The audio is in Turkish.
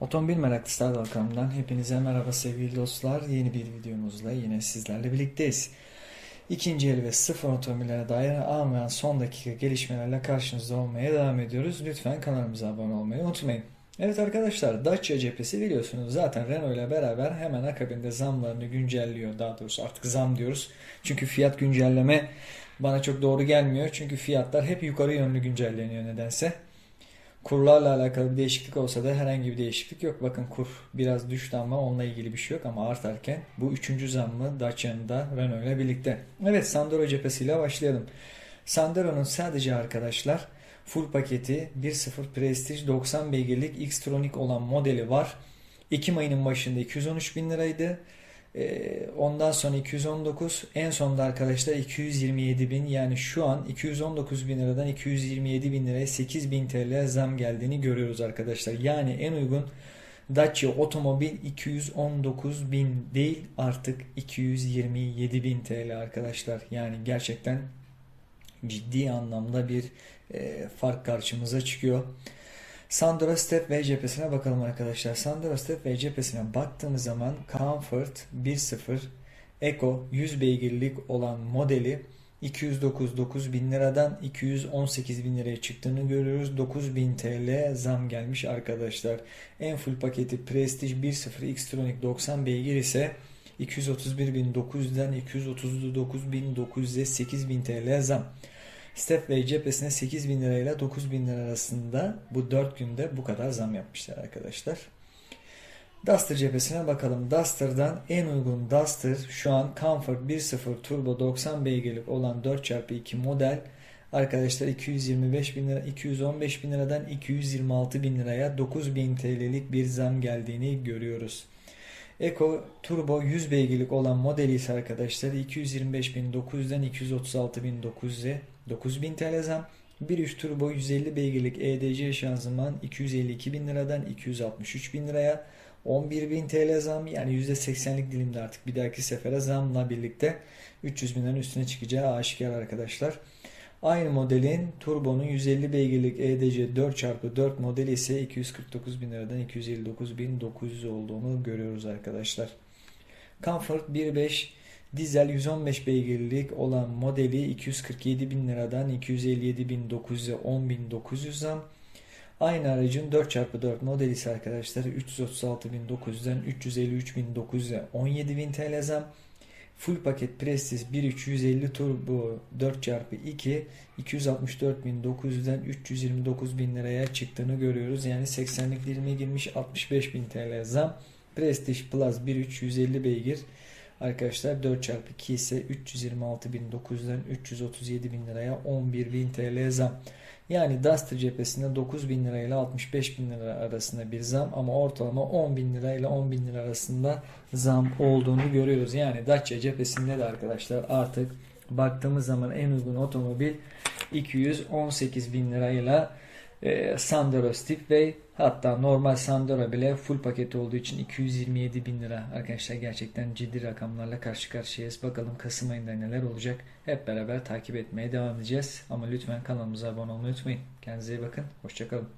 Otomobil Meraklısı kanalından hepinize merhaba sevgili dostlar. Yeni bir videomuzla yine sizlerle birlikteyiz. İkinci el ve sıfır otomobillere dair almayan son dakika gelişmelerle karşınızda olmaya devam ediyoruz. Lütfen kanalımıza abone olmayı unutmayın. Evet arkadaşlar Dacia cephesi biliyorsunuz zaten Renault ile beraber hemen akabinde zamlarını güncelliyor. Daha doğrusu artık zam diyoruz. Çünkü fiyat güncelleme bana çok doğru gelmiyor. Çünkü fiyatlar hep yukarı yönlü güncelleniyor nedense. Kurlarla alakalı bir değişiklik olsa da herhangi bir değişiklik yok. Bakın kur biraz düştü ama onunla ilgili bir şey yok ama artarken bu üçüncü zammı Dacia'nın da Renault ile birlikte. Evet Sandero cephesiyle başlayalım. Sandero'nun sadece arkadaşlar full paketi 1.0 Prestige 90 beygirlik X-Tronic olan modeli var. Ekim ayının başında 213 bin liraydı. Ee, Ondan sonra 219 en sonunda arkadaşlar 227 bin yani şu an 219 bin liradan 227 bin liraya 8 bin TL zam geldiğini görüyoruz arkadaşlar. Yani en uygun Dacia otomobil 219 bin değil artık 227 bin TL arkadaşlar. Yani gerçekten ciddi anlamda bir e, fark karşımıza çıkıyor. Sandero Step V cephesine bakalım arkadaşlar. Sandero Step V cephesine baktığımız zaman Comfort 1.0 Eco 100 beygirlik olan modeli 209 9 bin liradan 218 bin liraya çıktığını görüyoruz. 9000 TL zam gelmiş arkadaşlar. En full paketi Prestige 1.0 X-Tronic 90 beygir ise 231.900'den 239.900'e 8.000 TL zam. Stepway cephesine 8 bin lirayla 9 bin lira arasında bu 4 günde bu kadar zam yapmışlar arkadaşlar. Duster cephesine bakalım. Duster'dan en uygun Duster şu an Comfort 1.0 Turbo 90 beygirlik olan 4x2 model arkadaşlar 225 bin lira 215 bin liradan 226 bin liraya 9 bin TL'lik bir zam geldiğini görüyoruz. Eco Turbo 100 beygirlik olan modeli ise arkadaşlar 225.900'den 236.900'e 9000 TL zam. 1.3 Turbo 150 beygirlik EDC şanzıman 252.000 liradan 263.000 liraya 11.000 TL zam yani %80'lik dilimde artık bir dahaki sefere zamla birlikte 300 bin liranın üstüne çıkacağı aşikar arkadaşlar. Aynı modelin Turbo'nun 150 beygirlik EDC 4x4 modeli ise 249 bin liradan 259 bin 900 olduğunu görüyoruz arkadaşlar. Comfort 1.5 dizel 115 beygirlik olan modeli 247 bin liradan 257 bin 900'e 10 bin 900 zam. Aynı aracın 4x4 modeli ise arkadaşlar 336 bin 900'den 353 bin 900'e 17 bin TL zam. Full paket Prestige 1.350 turbo 4x2 264.900'den 329.000 liraya çıktığını görüyoruz. Yani 80'lik dilime girmiş 65.000 TL zam. Prestige Plus 1.350 beygir. Arkadaşlar 4x2 ise 326.900'den 337.000 liraya 11.000 TL zam. Yani Duster cephesinde 9 bin lira ile 65 bin lira arasında bir zam ama ortalama 10 bin lira ile 10 bin lira arasında zam olduğunu görüyoruz. Yani Dacia cephesinde de arkadaşlar artık baktığımız zaman en uygun otomobil 218 bin lirayla e, Sandero Stepway hatta normal Sandero bile full paket olduğu için 227 bin lira arkadaşlar gerçekten ciddi rakamlarla karşı karşıyayız. Bakalım Kasım ayında neler olacak hep beraber takip etmeye devam edeceğiz. Ama lütfen kanalımıza abone olmayı unutmayın. Kendinize iyi bakın. Hoşçakalın.